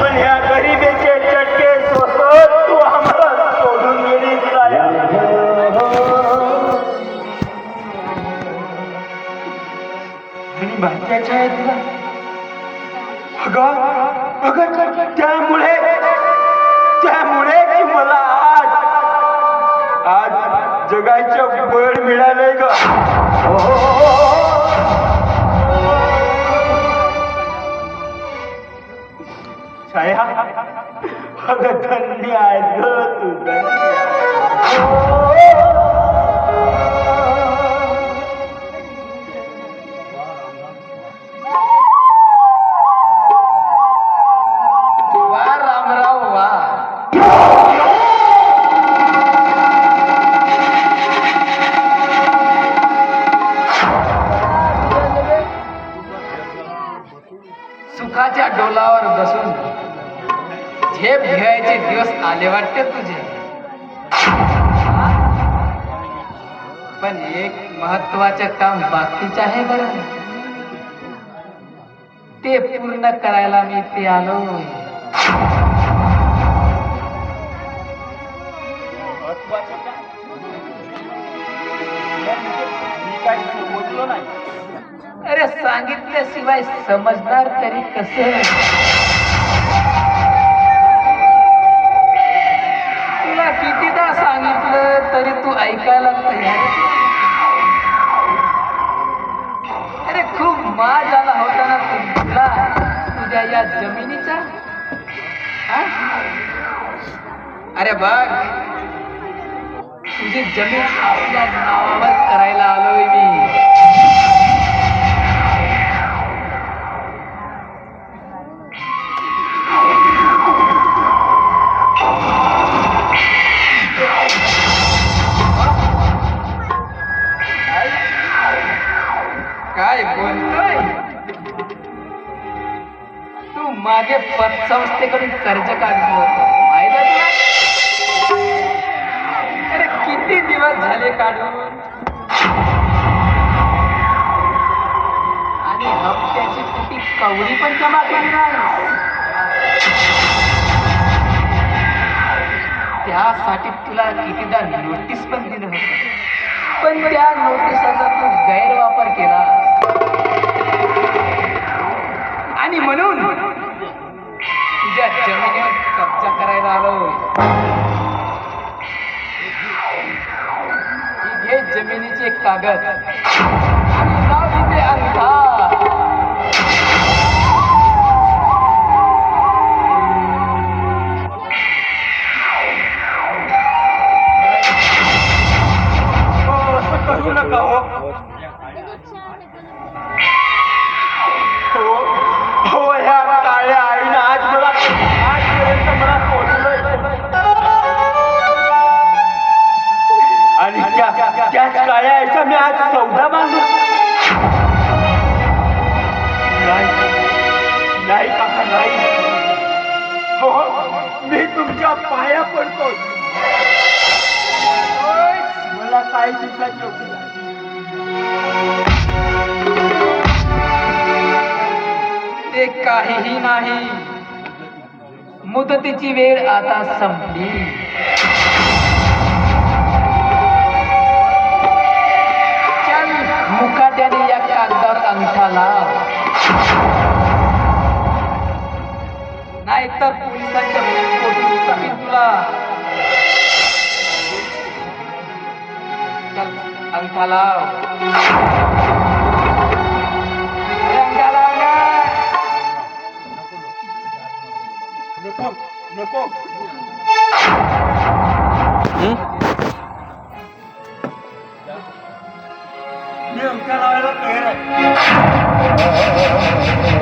पण या गरिबीचे चटके सोसत तू आम्हाला सोडून गेली साया आणि भाच्याच्या आहे तुला अगं अगं त्यामुळे त्यामुळे की मला आज आज जगायचं बळ मिळालंय ग. छाया. अगं धन्य आहे ग तू. सुखाच्या डोलावर बसून झेप घ्यायचे दिवस आले वाटते तुझे. पण एक महत्त्वाचे काम बाकीच आहे बरं. ते पूर्ण करायला मी ते आलो अरे सांगितल्याशिवाय समजणार तरी कसे? तुला कितीदा सांगितलं तरी तू ऐकायला तयार अरे खूप माज आला होता ना तुला तुझ्या या जमिनीचा? अरे बघ तुझी जमीन आपल्या नावावर करायला आलोय मी. काय बोलतोय तू मागे पतसंस्थेकडून कर्ज काढलं होतं. अरे किती दिवस झाले काढून? आणि हप्त्याची किती कवडी पण जमा करणार? त्यासाठी तुला कितीदा नोटीस पण दिलं होतं. पण त्या नोटीस जमिनीचे कागद आणि लाव इथे अंगठा हो, असं करू नका हो हो त्याच काळ्या आईचा मी आज चौदा बांधू नाही काका नाही हो मी तुमच्या पाया पडतो मला काही दिवसात नोकरी ते काहीही नाही. मुदतीची वेळ आता संपली. नाहीतर पोलिसांच्या तुला. ना. नको नको. मी अंका लावायला तयार आहे.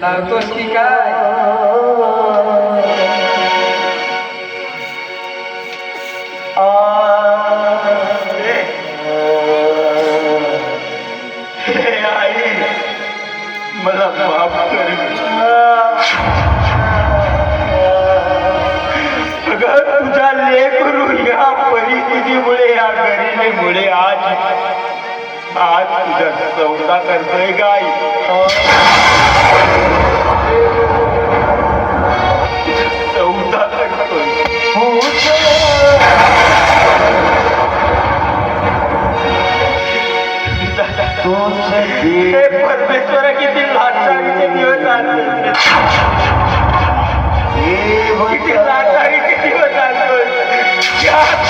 लावतोस की काय? आई मला माफ कर. तुझा या परिस्थितीमुळे या गरिबीमुळे आज आज तुझा चौथा करतोय गाय चौथा करतोय. हे परमेश्वर किती लाचारीचे दिवस आणले किती लाचारीचे दिवस आणले